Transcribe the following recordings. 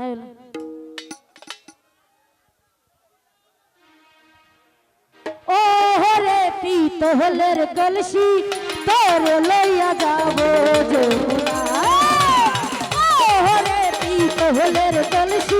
है ও রে পিতলের কলসি তোর লইয়া যাব যমুনা ও রে পিতলের কলসি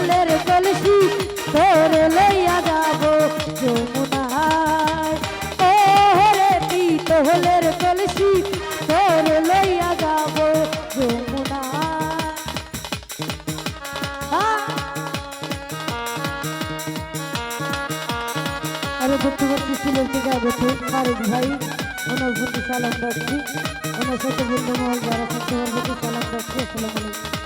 জলের কলসি ধরে লইয়া যাব যমুনায়। ও হরে পিতলের কলসি ধরে লইয়া যাব আরে ভর্তি ছিল থেকে আগতে ফারুক সালাম রাখছি ওনার সাথে বন্ধু মহল যারা থাকতে সালাম রাখছি আসসালামু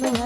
la nueva.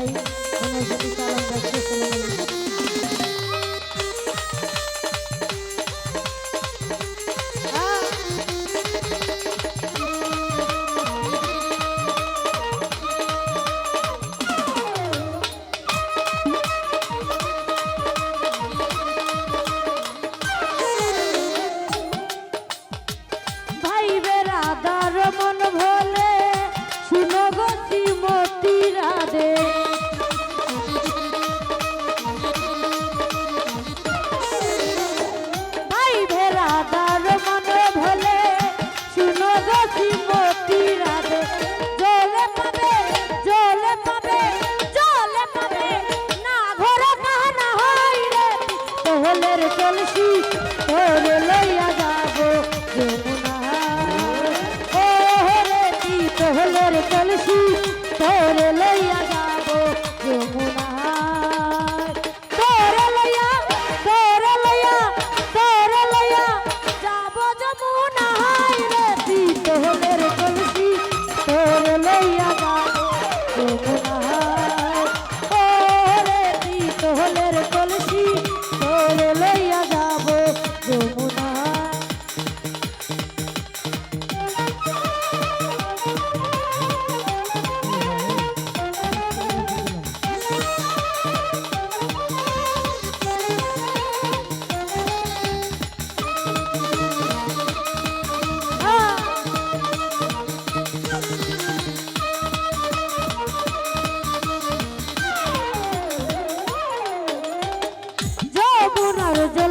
যমুনার জল দেখতে